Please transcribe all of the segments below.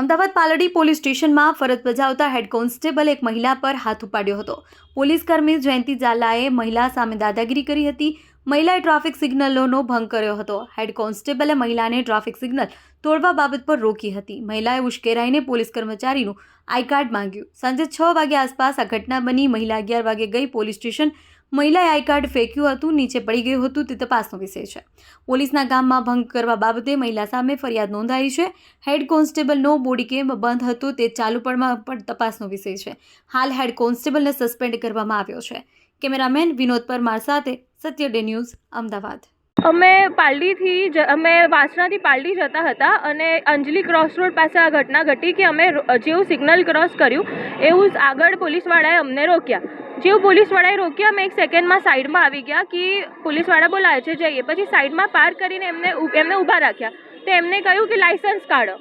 Ahmedabad Paldi police સ્ટેશનમાં ફરજ બજાવતા હેડ કોન્સ્ટેબલ એક મહિલા પર હાથ ઉપાડ્યો હતો. પોલીસ કર્મી જયંતિ ઝાલાએ મહિલા સામે દાદાગીરી કરી હતી. મહિલાએ ટ્રાફિક સિગ્નલોનો ભંગ કર્યો હતો. હેડ કોન્સ્ટેબલે મહિલાને ટ્રાફિક સિગ્નલ તોડવા બાબત પર રોકી હતી. મહિલાએ ઉશ્કેરાઈને પોલીસ કર્મચારીનું આઈ કાર્ડ માંગ્યું. સાંજે છ વાગ્યા આસપાસ આ ઘટના બની મહિલા અગિયાર વાગે ગઈ પોલીસ સ્ટેશન મહિલાએ આઈ કાર્ડ ફેંક્યું હતું, નીચે પડી ગયું હતું, તે તપાસનો વિષય છે. પોલીસના ગામમાં ભંગ કરવા બાબતે મહિલા સામે ફરિયાદ નોંધાઈ છે. હેડ કોન્સ્ટેબલનો બોડી કેમ બંધ હતો તે ચાલુ પળમાં પણ તપાસનો વિષય છે. હાલ હેડ કોન્સ્ટેબલને સસ્પેન્ડ કરવામાં આવ્યો છે. કેમેરામેન વિનોદ પરમાર સાથે સત્ય ડે ન્યૂઝ, અમદાવાદ. અમે પાલડીથી અમે વાસણાથી પાલડી જતા હતા અને અંજલી ક્રોસ રોડ પાસે આ ઘટના ઘટી કે અમે જેવું સિગ્નલ ક્રોસ કર્યું, એવું આગળ પોલીસવાળાએ અમને રોક્યા. જેવું પોલીસવાળાએ રોક્યા, અમે એક સેકન્ડમાં સાઈડમાં આવી ગયા કે પોલીસવાળા બોલાવે છે, જઈએ. પછી સાઈડમાં પાર્ક કરીને એમને એમને ઊભા રાખ્યા. તો એમને કહ્યું કે લાઇસન્સ કાઢો.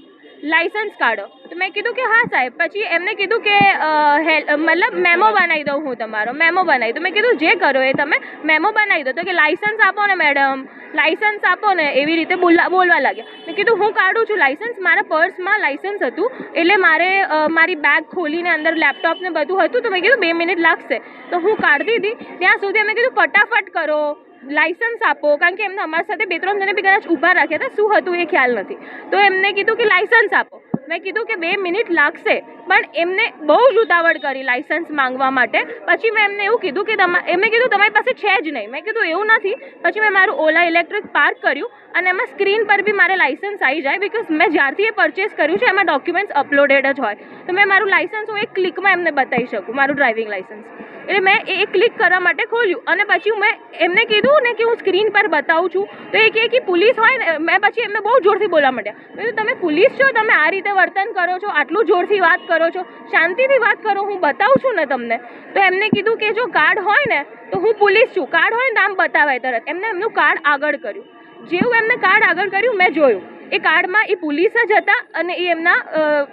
લાઇસન્સ કાઢો. તો મેં કીધું કે હા સાહેબ. પછી એમને કીધું કે મતલબ મેમો બનાવી દઉં હું તમારો. મેમો બનાવી. દઉં મેં કીધું, જે કરો એ તમે મેમો બનાવી દો. તો કે, લાઇસન્સ આપો ને મેડમ. લાઇસન્સ આપો ને. એવી રીતે બોલા બોલવા લાગ્યા. મેં કીધું, હું કાઢું છું લાઇસન્સ. મારા પર્સમાં લાઇસન્સ હતું. એટલે મારે મારી બેગ ખોલીને અંદર લેપટોપ ને બધું હતું. તો મેં કીધું, બે મિનિટ લાગશે. તો હું કાઢતી હતી. ત્યાં સુધી મેં કીધું, ફટાફટ કરો. લાઇસન્સ આપો, કારણ કે એમને અમારી સાથે બે ત્રણ જણે બી કદાચ ઊભા રાખ્યા હતા. શું હતું એ ખ્યાલ નથી. તો એમને કીધું કે લાઇસન્સ આપો. મેં કીધું કે બે મિનિટ લાગશે, પણ એમને બહુ જ ઉતાવળ કરી લાઇસન્સ માંગવા માટે. પછી મેં એમને એવું કીધું કે તમા, એમને કીધું તમારી પાસે છે જ નહીં. મેં કીધું એવું નથી. પછી મેં મારું ઓલા ઇલેક્ટ્રિક પાર્ક કર્યું અને એમાં સ્ક્રીન પર બી મારે લાઇસન્સ આવી જાય બિકોઝ મેં જ્યારથી એ પરચેસ કર્યું છે, એમાં ડોક્યુમેન્ટ્સ અપલોડેડ જ હોય. તો મેં મારું લાઇસન્સ હું એક ક્લિકમાં એમને બતાવી શકું, મારું ડ્રાઇવિંગ લાઇસન્સ એટલે મેં એ ક્લિક કરવા માટે ખોલ્યું અને પછી મેં એમને કીધું ને કે હું સ્ક્રીન પર બતાવું છું. તો એ કહે કે, પોલીસ હોય ને, મેં પછી એમને બહુ જોરથી બોલવા માંડ્યા. મેં તમે પોલીસ છો, તમે આ રીતે વર્તન કરો છો, આટલું જોરથી વાત કરો છો, શાંતિથી વાત કરો, હું બતાવું છું ને તમને. તો એમને કીધું કે જો કાર્ડ હોય ને, તો હું પોલીસ છું. કાર્ડ હોય ને આમ બતાવાય તરત. એમને એમનું કાર્ડ આગળ કર્યું. જેવું એમને કાર્ડ આગળ કર્યું, મેં જોયું. એ કાર્ડમાં એ પોલીસ જ હતા અને એ એમના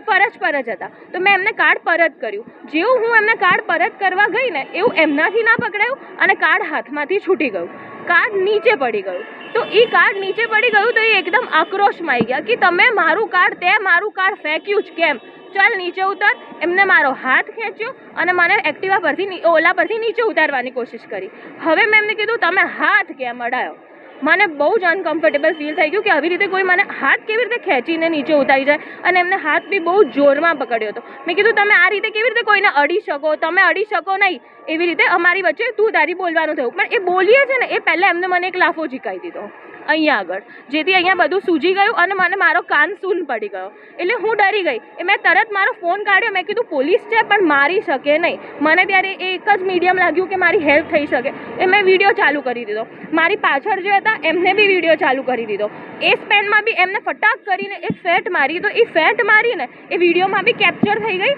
ફરજ પર જ હતા. તો મેં એમને કાર્ડ પરત કર્યું. જેવું હું એમને કાર્ડ પરત કરવા ગઈ ને, એવું એમનાથી ના પકડાયું અને કાર્ડ હાથમાંથી છૂટી ગયું. કાર્ડ નીચે પડી ગયું. તો એ કાર્ડ નીચે પડી ગયું તો એ એકદમ આક્રોશમાં આવી ગયા કે તમે મારું કાર્ડ તે મારું કાર્ડ ફેંક્યું જ કેમ? ચાલ નીચે ઉતર. એમને મારો હાથ ખેંચ્યો અને મને એક્ટિવા પરથી ઓલા પરથી નીચે ઉતારવાની કોશિશ કરી. હવે મેં એમને કીધું, તમે હાથ કેમ અડાયો? મને બહુ જ અનકમ્ફર્ટેબલ ફીલ થઈ ગયું કે આવી રીતે કોઈ મને હાથ કેવી રીતે ખેંચીને નીચે ઉતારી જાય. અને એમને હાથ બી બહુ જોરમાં પકડ્યો હતો. મેં કીધું, તમે આ રીતે કેવી રીતે કોઈને અડી શકો? તમે અડી શકો નહીં. એવી રીતે અમારી વચ્ચે તું તારી બોલવાનું થયું. પણ એ બોલીએ છે ને, એ પહેલાં એમને મને એક લાફો ઝીકાઈ દીધો. અહીંયા આગળ. જેથી અહીંયા બધું સૂજી ગયું અને મને મારો કાન સૂન પડી ગયો. એટલે હું ડરી ગઈ. એ મેં તરત મારો ફોન કાઢ્યો. મેં કીધું, પોલીસ છે, પણ મારી શકે નહીં. મને ત્યારે એ એક જ મીડિયમ લાગ્યું કે મારી હેલ્પ થઈ શકે. એ મેં વીડિયો ચાલુ કરી દીધો. મારી પાછળ જે હતા, એમને બી વીડિયો ચાલુ કરી દીધો. એ સ્પેનમાં બી એમને ફટાક કરીને એ ફેટ મારી. તો એ ફેટ મારીને એ વિડીયોમાં બી કેપ્ચર થઈ ગઈ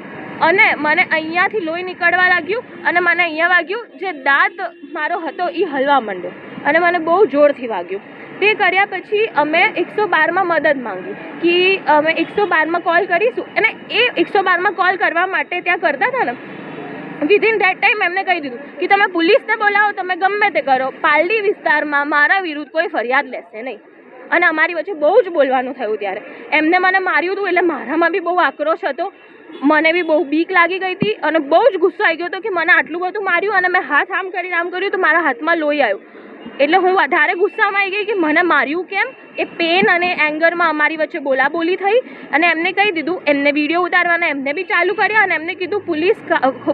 અને મને અહીંયાથી લોહી નીકળવા લાગ્યું અને મને અહીંયા વાગ્યું. જે દાંત મારો હતો એ હલવા માંડ્યો. અને મને બહુ જોરથી વાગ્યું. તે કર્યા પછી અમે એકસો બારમાં મદદ માંગી કે અમે એકસો બારમાં કોલ કરીશું. અને એ એકસો બારમાં કોલ કરવા માટે ત્યાં કરતા હતા ને વિધિન ધેટ ટાઈમ એમને કહી દીધું કે તમે પોલીસને બોલાવો, તમે ગમે તે કરો. પાલડી વિસ્તારમાં મારા વિરુદ્ધ કોઈ ફરિયાદ લેશે નહીં. અને અમારી વચ્ચે બહુ જ બોલવાનું થયું ત્યારે. એમને મને માર્યું હતું એટલે મારામાં બી બહુ આક્રોશ હતો. મને બી બહુ બીક લાગી ગઈ હતી અને બહુ જ ગુસ્સો આવી ગયો હતો કે મને આટલું બધું માર્યું અને મેં હાથ આમ કરીને આમ કર્યું તો મારા હાથમાં લોહી આવ્યું. એટલે હું વધારે ગુસ્સામાં આવી ગઈ કે મને માર્યું કેમ? એ પેન અને એંગરમાં અમારી વચ્ચે બોલાબોલી થઈ અને એમને કહી દીધું, એમને વીડિયો ઉતારવાના, એમને બી ચાલુ કર્યા અને એમને કીધું, પોલીસ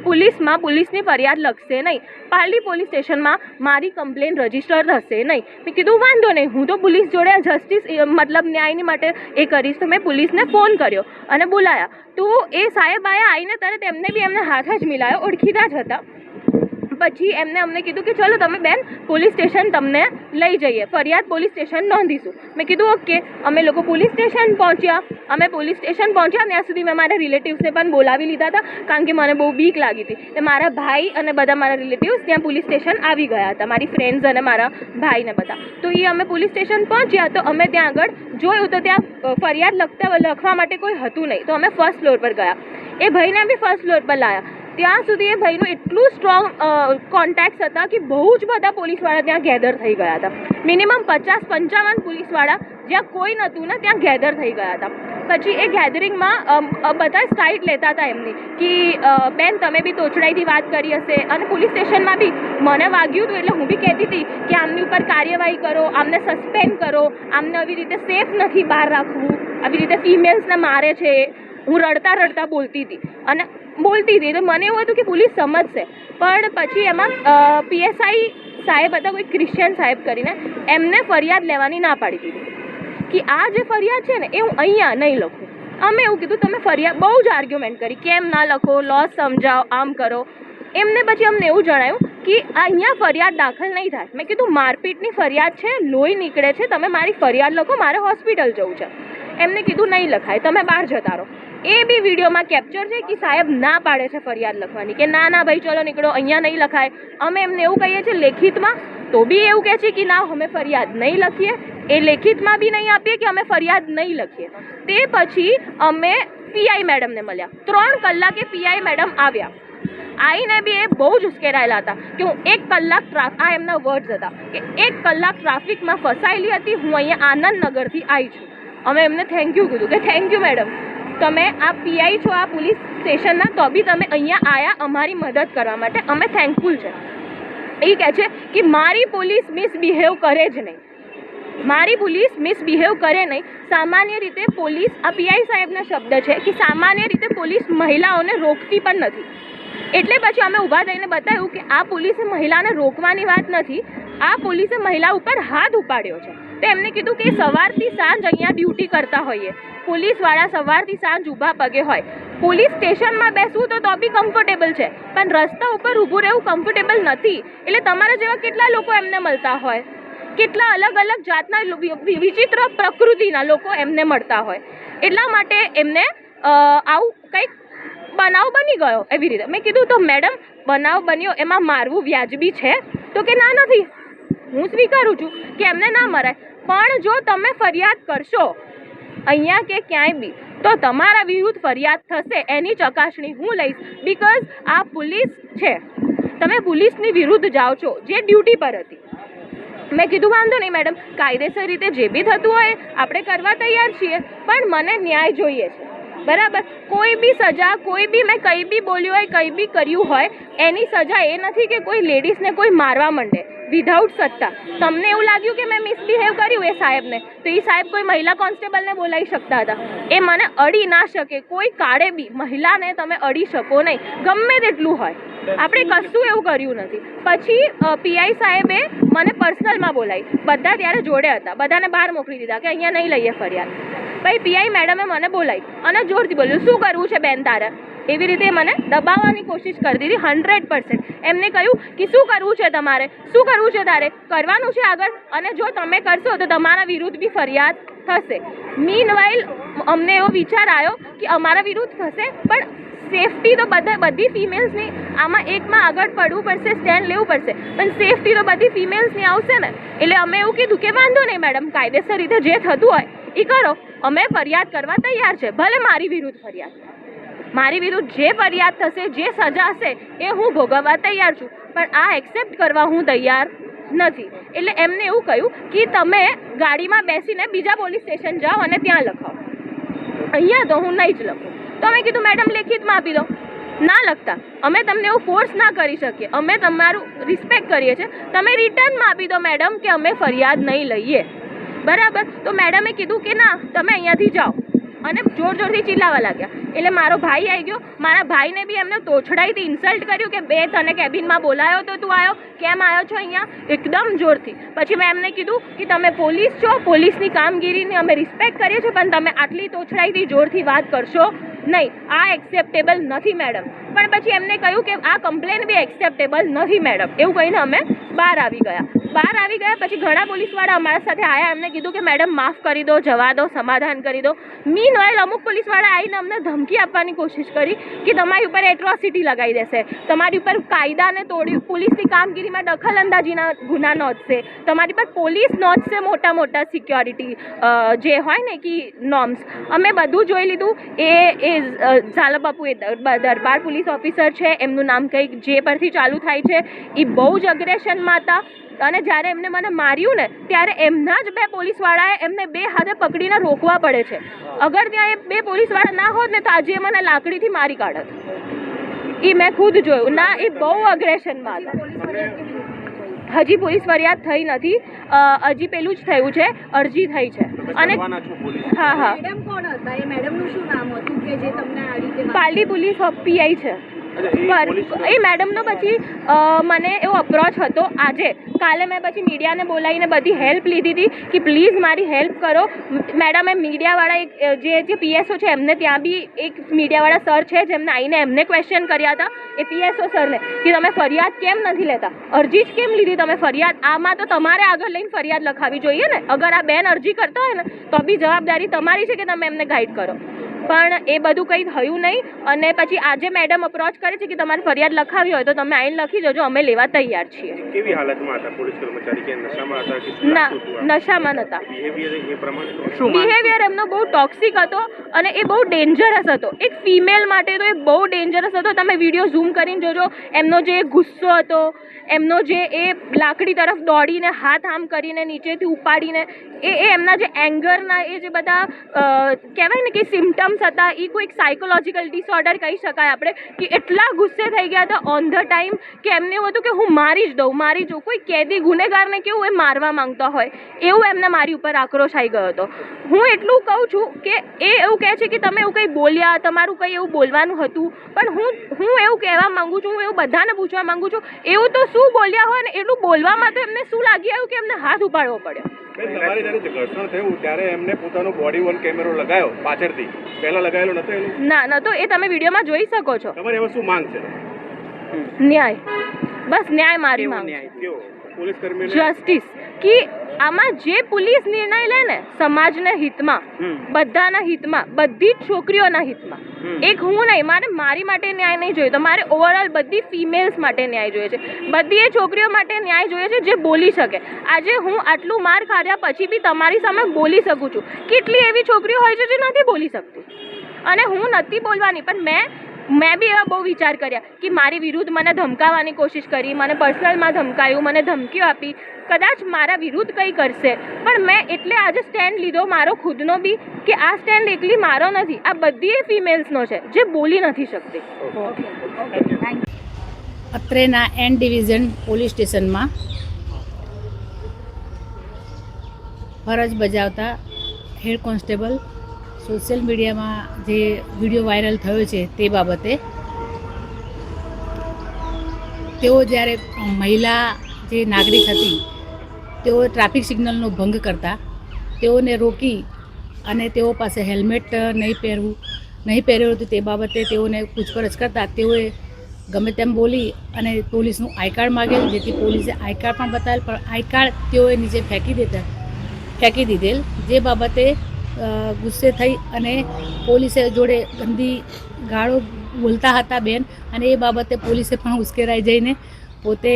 પોલીસમાં પોલીસની ફરિયાદ લખશે નહીં. પાલડી પોલીસ સ્ટેશનમાં મારી કમ્પ્લેન રજિસ્ટર થશે નહીં. મેં કીધું, વાંધો નહીં, હું તો પોલીસ જોડે જસ્ટિસ મતલબ ન્યાયની માટે એ કરીશ. તો મેં પોલીસને ફોન કર્યો અને બોલાયા. તો એ સાહેબ આયા આવીને તરત એમને બી એમને હાથ જ મિલાયો, ઓળખીતા જ હતા. પછી એમને અમને કીધું કે ચલો તમે બેન પોલીસ સ્ટેશન તમને લઈ જઈએ, ફરિયાદ પોલીસ સ્ટેશન નોંધીશું. મેં કીધું, ઓકે. અમે લોકો પોલીસ સ્ટેશન પહોંચ્યા. અમે પોલીસ સ્ટેશન પહોંચ્યા, ત્યાં સુધી મેં મારા રિલેટિવ્સને પણ બોલાવી લીધા હતા, કારણ કે મને બહુ બીક લાગી હતી. એટલે મારા ભાઈ અને બધા મારા રિલેટિવ્સ ત્યાં પોલીસ સ્ટેશન આવી ગયા હતા, મારી ફ્રેન્ડ્સ અને મારા ભાઈને બધા. તો એ અમે પોલીસ સ્ટેશન પહોંચ્યા, તો અમે ત્યાં આગળ જોયું તો ત્યાં ફરિયાદ લખતા, લખવા માટે કોઈ હતું નહીં. તો અમે ફર્સ્ટ ફ્લોર પર ગયા. એ ભાઈને બી ફર્સ્ટ ફ્લોર પર લાયા. ત્યાં સુધી એ ભાઈનું એટલું સ્ટ્રોંગ કોન્ટેક્ટ્સ હતા કે બહુ જ બધા પોલીસવાળા ત્યાં ગેધર થઈ ગયા હતા. મિનિમમ પચાસ પંચાવન પોલીસવાળા જ્યાં કોઈ નહોતું ને ત્યાં ગેધર થઈ ગયા હતા. પછી એ ગેધરિંગમાં બધા સ્ટાઇટ લેતા હતા એમની કે બેન તમે બી તોચડાઈથી વાત કરી હશે. અને પોલીસ સ્ટેશનમાં બી મને વાગ્યું હતું એટલે હું બી કહેતી હતી કે આમની ઉપર કાર્યવાહી કરો, આમને સસ્પેન્ડ કરો, આમને આવી રીતે સેફ નથી બહાર રાખવું, આવી રીતે ફિમેલ્સને મારે છે. હું રડતા રડતા બોલતી હતી. અને બોલતી હતી. તો મને એવું હતું કે પોલીસ સમજશે. પણ પછી એમાં પીએસઆઈ સાહેબ હતા, કોઈ ક્રિશ્ચિયન સાહેબ કરીને એમને ફરિયાદ લેવાની ના પાડી દીધી. કે આ જે ફરિયાદ છે ને, એ હું અહીંયા નહીં લખું. અમે એવું કીધું, તમે ફરિયાદ, બહુ જ આર્ગ્યુમેન્ટ કરી. કેમ ના લખો? લોસ સમજાવો, આમ કરો. એમને પછી અમને એવું જણાયું કે અહીંયા ફરિયાદ દાખલ નહીં થાય. મેં કીધું, મારપીટની ફરિયાદ છે, લોહી નીકળે છે. તમે મારી ફરિયાદ લખો, મારે હોસ્પિટલ જવું છે. એમને કીધું નહીં લખાય, તમે બહાર જતા રહો. એ બી વિડીયોમાં કેપ્ચર છે કે સાહેબ ના પાડે છે ફરિયાદ લખવાની, કે ના ના ભાઈ, ચલો નીકળો, અહીંયા નહીં લખાય. અમે એમને એવું કહીએ છીએ લેખિતમાં, તો બી એવું કહે છે કે ના, અમે ફરિયાદ નહીં લખીએ. એ લેખિતમાં બી નહીં આપીએ કે અમે ફરિયાદ નહીં લખીએ. તે પછી અમે પીઆઈ મેડમને મળ્યા. ત્રણ કલાકે પીઆઈ મેડમ આવ્યા. આવીને બી એ બહુ જ ઉશ્કેરાયેલા હતા કે હું એક કલાક ટ્રાફ આ એમના વર્ડ્સ હતા કે એક કલાક ટ્રાફિકમાં ફસાયેલી હતી, હું અહીંયા આનંદનગરથી આવી છું. અમે એમને થેન્ક યુ કીધું કે થેન્ક યુ મેડમ તમે આ પીઆઈ છો આ પોલીસ સ્ટેશનના તો બી તમે અહીંયા આવ્યા અમારી મદદ કરવા માટે. અમે થેન્કફુલ છે. એ કહે છે કે મારી પોલીસ મિસબિહેવ કરે જ નહીં. મારી પોલીસ મિસબિહેવ કરે નહીં. સામાન્ય રીતે પોલીસ આ પીઆઈ સાહેબના શબ્દ છે કે સામાન્ય રીતે પોલીસ મહિલાઓને રોકતી પણ નથી. એટલે પછી અમે ઊભા થઈને બતાવ્યું કે આ પોલીસે મહિલાને રોકવાની વાત નથી. આ પોલીસે મહિલા ઉપર હાથ ઉપાડ્યો છે. તો એમને કીધું કે સવારથી સાંજ અહીંયા ડ્યુટી કરતા હોઈએ. પોલીસવાળા સવારથી સાંજ ઊભા પગે હોય. પોલીસ સ્ટેશનમાં બેસવું તો તો બી કમ્ફર્ટેબલ છે, પણ રસ્તા ઉપર ઊભું રહેવું કમ્ફર્ટેબલ નથી. એટલે તમારા જેવા કેટલા લોકો એમને મળતા હોય? કેટલા અલગ અલગ જાતના વિચિત્ર પ્રકૃતિના લોકો એમને મળતા હોય. એટલા માટે એમને આવું કંઈક બનાવ બની ગયો એવી રીતે. મેં કીધું તો મેડમ, બનાવ બન્યો, એમાં મારવું વ્યાજબી છે? તો કે ના નથી. હું સ્વીકારું છું કે એમને ના મરાય. પણ જો તમે ફરિયાદ કરશો, અહીંયા કે ક્યાંય બી, તો તમારા વિરુદ્ધ ફરિયાદ થશે, એની ચકાસણી હું લઈશ. બીકોઝ આ પોલીસ છે. તમે પોલીસની વિરુદ્ધ જાઓ છો, જે ડ્યુટી પર હતી. મેં કીધું, વાંધો નહીં મેડમ, કાયદેસર રીતે જે બી થતું હોય, આપણે કરવા તૈયાર છીએ, પણ મને ન્યાય જોઈએ છે. બરાબર? કોઈ બી સજા, કોઈ બી મેં કંઈ બી બોલ્યું હોય, કંઈ બી કર્યું હોય, એની સજા એ નથી કે કોઈ લેડીઝને કોઈ મારવા માંડે વિધાઉટ સત્તા. તમને એવું લાગ્યું કે મેં મિસબિહેવ કર્યું એ સાહેબને? તો એ સાહેબ કોઈ મહિલા કોન્સ્ટેબલને બોલાવી શકતા હતા. એ મને અડી ના શકે. કોઈ કાળે બી મહિલાને તમે અડી શકો નહીં. ગમે તેટલું હોય. આપણે કશું એવું કર્યું નથી. પછી પીઆઈ સાહેબે મને પર્સનલમાં બોલાવી. બધા ત્યારે જોડે હતા. બધાને બહાર મોકલી દીધા કે અહીંયા નહીં લઈએ ફરિયાદ. પછી પીઆઈ મેડમે મને બોલાવી અને જોરથી બોલ્યું, શું કરવું છે બેન તારે? એવી રીતે મને દબાવવાની કોશિશ કરતી હતી હંડ્રેડ પર્સન્ટ. એમને કહ્યું કે, શું કરવું છે તમારે? શું કરવું છે તારે? કરવાનું છે આગળ અને જો તમે કરશો તો તમારા વિરુદ્ધ બી ફરિયાદ થશે. મીન અમને એવો વિચાર આવ્યો કે અમારા વિરુદ્ધ થશે, પણ સેફટી તો બધા બધી ફિમેલ્સની આમાં એકમાં આગળ પડવું પડશે સ્ટેન્ડ લેવું પડશે. પણ સેફટી તો બધી ફિમેલ્સની આવશે ને. એટલે અમે એવું કીધું કે વાંધો નહીં મેડમ કાયદેસર રીતે જે થતું હોય એ કરો. અમે ફરિયાદ કરવા તૈયાર છે. ભલે મારી વિરુદ્ધ ફરિયાદ. મારી વિરુદ્ધ જે ફરિયાદ થશે, જે સજા હશે, એ હું ભોગવવા તૈયાર છું. પણ આ એક્સેપ્ટ કરવા હું તૈયાર નથી. એટલે એમને એવું કહ્યું કે તમે ગાડીમાં બેસીને બીજા પોલીસ સ્ટેશન જાઓ અને ત્યાં લખાવો. અહીંયા તો હું નહીં જ લખું. તો અમે કીધું મેડમ લેખિતમાં આપી દો. ના લખતા. અમે તમને એવું ફોર્સ ના કરી શકીએ. અમે તમારું રિસ્પેક્ટ કરીએ છીએ. તમે રિટર્નમાં આપી દો મેડમ કે અમે ફરિયાદ નહીં લઈએ. બરાબર? તો મેડમે કીધું કે ના, તમે અહીંયાથી જાઓ. અને જોર જોરથી ચિલ્લાવા લાગ્યા. એટલે મારો ભાઈ આવી ગયો. મારા ભાઈને બી એમને તોછડાઈથી ઇન્સલ્ટ કર્યું કે બે તને કેબિનમાં બોલાયો તો તું આવ્યો કેમ આવ્યો છો અહીંયા? એકદમ જોરથી. પછી મેં એમને કીધું કે તમે પોલીસ છો, પોલીસની કામગીરીને અમે રિસ્પેક્ટ કરીએ છીએ, પણ તમે આટલી તોછડાઈથી જોરથી વાત કરશો નહીં. આ એક્સેપ્ટેબલ નથી મેડમ પણ પછી એમને કહ્યું કે આ કમ્પ્લેન બી એક્સેપ્ટેબલ નથી મેડમ એવું કહીને અમે બહાર આવી ગયા. બહાર આવી ગયા, પછી ઘણા પોલીસવાળા અમારા સાથે આવ્યા એમને કીધું કે, મેડમ, માફ કરી દો, જવા દો, સમાધાન કરી દો. મીન વાઇલ અમુક પોલીસવાળા આવીને અમને ધમકી આપવાની કોશિશ કરી કે, તમારી ઉપર એટ્રોસિટી લગાવી દેશે. તમારી ઉપર કાયદાને તોડી, પોલીસની કામગીરીમાં દખલ અંદાજીના ગુના નોંધશે. તમારી પર પોલીસ નોંધશે મોટા મોટા સિક્યોરિટી જે હોય ને કે નોર્મ્સ અમે બધું જોઈ લીધું. એ એ ઝાલા એ દરબાર પોલીસ ઓફિસર છે. એમનું નામ કંઈક જે પરથી ચાલુ થાય છે. એ બહુ જ અગ્રેશનમાં હતા. અને જ્યારે એમને મને માર્યું ને ત્યારે એમના જ બે પોલીસવાળાએ એમને બે હાથે પકડીને રોકવા પડે છે. અગર ત્યાં એ બે પોલીસવાળા ના હોત ને તો આજે એ મને લાકડીથી મારી કાઢત. એ મેં ખુદ જોયું. ના એ બહુ અગ્રેશનમાં હતા. હજી પોલીસ ફરિયાદ થઈ નથી. હજી પેલું જ થયું છે. અરજી થઈ છે. અને હા હા. મેડમ કોણ હતા? એ મેડમનું શું નામ હતું કે જે તમને આ રીતે પાલડી પોલીસ પીઆઈ છે. પર એ મેડમનો પછી મને એવો અપ્રોચ હતો આજે. કાલે મેં પછી મીડિયાને બોલાવીને બધી હેલ્પ લીધી હતી કે પ્લીઝ મારી હેલ્પ કરો. મેડમે મીડિયાવાળા એક જે જે પીએસઓ છે એમને ત્યાં બી એક મીડિયાવાળા સર છે જેમને આવીને એમને ક્વેશ્ચન કર્યા હતા. એ પીએસઓ સરને કે તમે ફરિયાદ કેમ નથી લેતા? અરજી જ કેમ લીધી તમે ફરિયાદ? આમાં તો તમારે આગળ લઈને ફરિયાદ લખાવી જોઈએ ને. અગર આ બેન અરજી કરતા હોય ને તો બી જવાબદારી તમારી છે કે તમે એમને ગાઈડ કરો? પણ એ બધું કંઈ થયું નહીં. અને પછી આજે મેડમ અપ્રોચ કરે છે કે તમારે ફરિયાદ લખાવી હોય તો તમે આઈને લખી જજો અમે લેવા તૈયાર છીએ. કેવી હાલતમાં હતા પોલીસ કર્મચારી કે નશામાં હતા કે ના? નશામાં નહોતા બિહેવિયર બિહેવિયર એમનો બહુ ટોક્સિક હતો અને એ બહુ ડેન્જરસ હતો. એક ફિમેલ માટે તો એ બહુ ડેન્જરસ હતો. તમે વીડિયો ઝૂમ કરીને જોજો એમનો જે ગુસ્સો હતો એમનો જે એ લાકડી તરફ દોડીને હાથ આમ કરીને નીચેથી ઉપાડીને એ એ એમના જે એંગરના એ જે બધા કહેવાય ને કે સિમ્ટમ્સ હતા એ કોઈક સાયકોલોજીકલ ડિસઓર્ડર કહી શકાય આપણે, કે એટલા ગુસ્સે થઈ ગયા હતા ઓન ધ ટાઈમ કે એમને એવું હતું કે હું મારી જ દઉં, મારી જ, કોઈ કેદી ગુનેગારને કેવું એ મારવા માંગતો હોય, એવું એમને મારી ઉપર આક્રોશ આવી ગયો હતો. હું એટલું કહું છું કે એ એવું કહે છે કે તમે એવું કંઈ બોલ્યા, તમારું કંઈ એવું બોલવાનું હતું, પણ હું હું એવું કહેવા માંગુ છું, હું એવું બધાને પૂછવા માંગુ છું, એવું તો શું બોલ્યા હોય ને, એટલું બોલવામાં તો એમને શું લાગી આવ્યું કે એમને હાથ ઉપાડવો પડ્યો? તમારે જ્યારે ઘર્ષણ થયું ત્યારે એમને પોતાનો બોડી વન કેમેરો લગાયો પાછળથી. પહેલા લગાવેલો નતો એનું? ના નતો તો એ તમે વિડીયોમાં જોઈ શકો છો. તમારે એમાં શું માંગ છે? ન્યાય. બસ ન્યાય મારી માંગ ન્યાય? કેવો? પોલીસ કર્મીને? જસ્ટિસ કે આમાં જે પોલીસ નિર્ણય લે ને સમાજના હિતમાં બધાના હિતમાં બધી જ છોકરીઓના હિતમાં. એક હું નહીં મારે મારી માટે ન્યાય નહીં જોઈએ. તો મારે ઓવરઓલ બધી ફિમેલ્સ માટે ન્યાય જોઈએ છે. બધી એ છોકરીઓ માટે ન્યાય જોઈએ છે જે બોલી શકે. આજે હું આટલું માર ખાધ્યા પછી બી તમારી સામે બોલી શકું છું. કેટલી એવી છોકરીઓ હોય છે જે નથી બોલી શકતી? અને હું નથી બોલવાની પણ મેં મેં બી એવા બહુ વિચાર કર્યા કે મારી વિરુદ્ધ મને ધમકાવવાની કોશિશ કરી મને પર્સનલમાં ધમકાયું મને ધમકીઓ આપી. કદાચ મારા વિરુદ્ધ કંઈ કરશે. પણ મેં એટલે આજે સ્ટેન્ડ લીધો મારો ખુદનો બી કે આ સ્ટેન્ડ એકલી મારો નથી આ બધી ફિમેલ્સનો છે જે બોલી નથી શકતી. અત્રેના એન ડિવિઝન પોલીસ સ્ટેશનમાં ફરજ બજાવતા હેડ કોન્સ્ટેબલ સોશિયલ મીડિયામાં જે વીડિયો વાયરલ થયો છે તે બાબતે તેઓ જ્યારે મહિલા જે નાગરિક હતી, તેઓ ટ્રાફિક સિગ્નલનો ભંગ કરતા, તેઓને રોકી અને તેઓ પાસે હેલ્મેટ નહીં પહેરવું, નહીં પહેર્યું હતું તે બાબતે તેઓને પૂછપરછ કરતા તેઓએ ગમે તેમ બોલી અને પોલીસનું આઈ કાર્ડ માગેલ જેથી પોલીસે આઈ કાર્ડ પણ બતાવેલ, પણ આઈ કાર્ડ તેઓએ નીચે ફેંકી દેતા, ફેંકી દીધેલ. જે બાબતે ગુસ્સે થઈ અને પોલીસે જોડે ગંદી ગાળો બોલતા હતા બેન અને એ બાબતે પોલીસે પણ ઉશ્કેરાઈ જઈને પોતે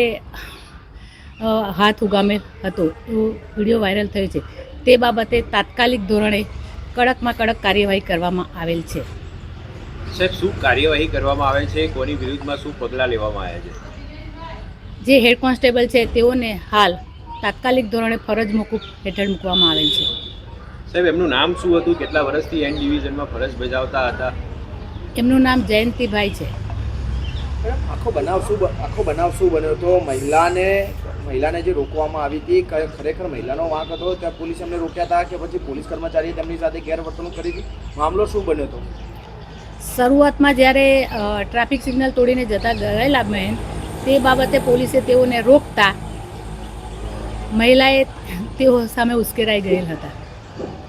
હાથ ઉગામેલ હતો. એવો વીડિયો વાયરલ થયો છે. તે બાબતે તાત્કાલિક ધોરણે કડકમાં કડક કાર્યવાહી કરવામાં આવેલ છે. સાહેબ શું કાર્યવાહી કરવામાં આવે છે? કોની વિરુદ્ધમાં શું પગલાં લેવામાં આવ્યા છે? જે હેડ કોન્સ્ટેબલ છે તેઓને હાલ તાત્કાલિક ધોરણે ફરજ મોકૂફ હેઠળ મૂકવામાં આવેલ છે. સાહેબ એમનું નામ શું હતું? કેટલા વર્ષથી એન ડિવિઝનમાં ફરજ બજાવતા હતા? એમનું નામ જયંતિભાઈ છે. આખો બનાવ શું આખો બનાવ શું બન્યો હતો? મહિલાને મહિલાને જે રોકવામાં આવી હતી ખરેખર મહિલાનો વાંક હતો? ત્યાં પોલીસ એમને રોક્યા હતા કે પછી પોલીસ કર્મચારીએ તેમની સાથે ગેરવર્તણૂક કરી હતી? મામલો શું બન્યો હતો? શરૂઆતમાં જ્યારે ટ્રાફિક સિગ્નલ તોડીને જતા ગયેલા બહેન તે બાબતે પોલીસે તેઓને રોકતા મહિલાએ તેઓ સામે ઉશ્કેરાઈ ગયેલ હતા.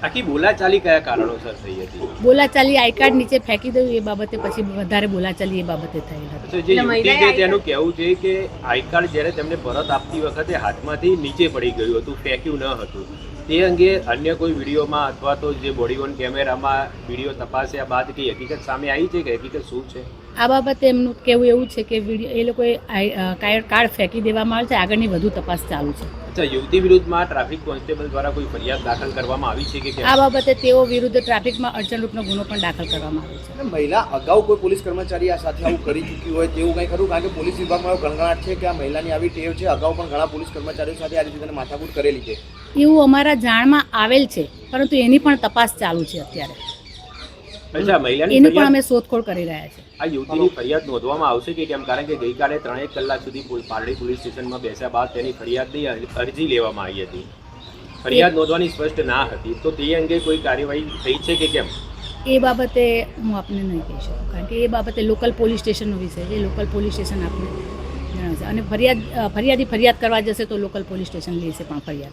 આખી બોલાચાલી કયા કારણોસર થઈ હતી? બોલાચાલી આઈ કાર્ડ નીચે ફેંકી દઉં એ બાબતે પછી વધારે બોલાચાલી એ બાબતે થયેલ હતી જે યુવતી છે તેનું કહેવું છે કે આઈ કાર્ડ જ્યારે તેમને પરત આપતી વખતે હાથમાંથી નીચે પડી ગયું હતું ફેંક્યું ન હતું. તે અંગે અન્ય કોઈ વિડીયોમાં અથવા તો જે બોડી ઓન કેમેરામાં વીડિયો તપાસ્યા બાદ કઈ હકીકત સામે આવી છે કે હકીકત શું છે? આ બાબતે એમનું કહેવું એવું છે કે વીડિયો એ લોકોએ આઈ- કાય- કાર્ડ ફેંકી દેવામાં આવે છે. આગળની વધુ તપાસ ચાલુ છે. અચ્છા યુવતી વિરુદ્ધમાં ટ્રાફિક કોન્સ્ટેબલ દ્વારા કોઈ ફરિયાદ દાખલ કરવામાં આવી છે કે આ બાબતે તેઓ વિરુદ્ધ ટ્રાફિકમાં અડચણરૂપનો ગુનો પણ દાખલ કરવામાં આવ્યો છે. મહિલા અગાઉ કોઈ પોલીસ કર્મચારી આ સાથે આવું કરી ચૂકી હોય તેવું કંઈ ખરું? કારણ કે પોલીસ વિભાગમાં ગણગણાટ છે કે આ મહિલાની આવી ટેવ છે. અગાઉ પણ ઘણા પોલીસ કર્મચારીઓ સાથે આ રીતે માથાકૂટ કરેલી છે. એવું અમારા જાણમાં આવેલ છે પરંતુ એની પણ તપાસ ચાલુ છે અત્યારે. અચ્છા મહિલાની એની પણ અમે શોધખોળ કરી રહ્યા છે આ યુવતીની ફરિયાદ નોંધવામાં આવશે કે કેમ? કારણ કે ગઈકાલે ત્રણેક કલાક સુધી પારડી પોલીસ સ્ટેશનમાં બેસ્યા બાદ તેની ફરિયાદની અર- અરજી લેવામાં આવી હતી. ફરિયાદ નોંધવાની સ્પષ્ટ ના હતી. તો તે અંગે કોઈ કાર્યવાહી થઈ છે કે કેમ? એ બાબતે હું આપને નહીં કહી શકું કારણ કે એ બાબતે લોકલ પોલીસ સ્ટેશનનો વિષય છે. લોકલ પોલીસ સ્ટેશન આપને જણાવશે. અને ફરિયાદ ફરિયાદી ફરિયાદ કરવા જશે તો લોકલ પોલીસ સ્ટેશન લેશે પણ ફરિયાદ.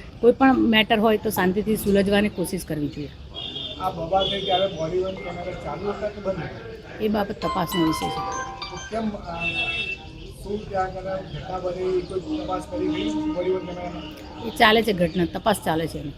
કોઈ પણ મેટર હોય તો શાંતિથી સુલજવાની કોશિશ કરવી જોઈએ? એ બાબત તપાસનો વિષય છે. એ ચાલે છે ઘટના તપાસ ચાલે છે એની.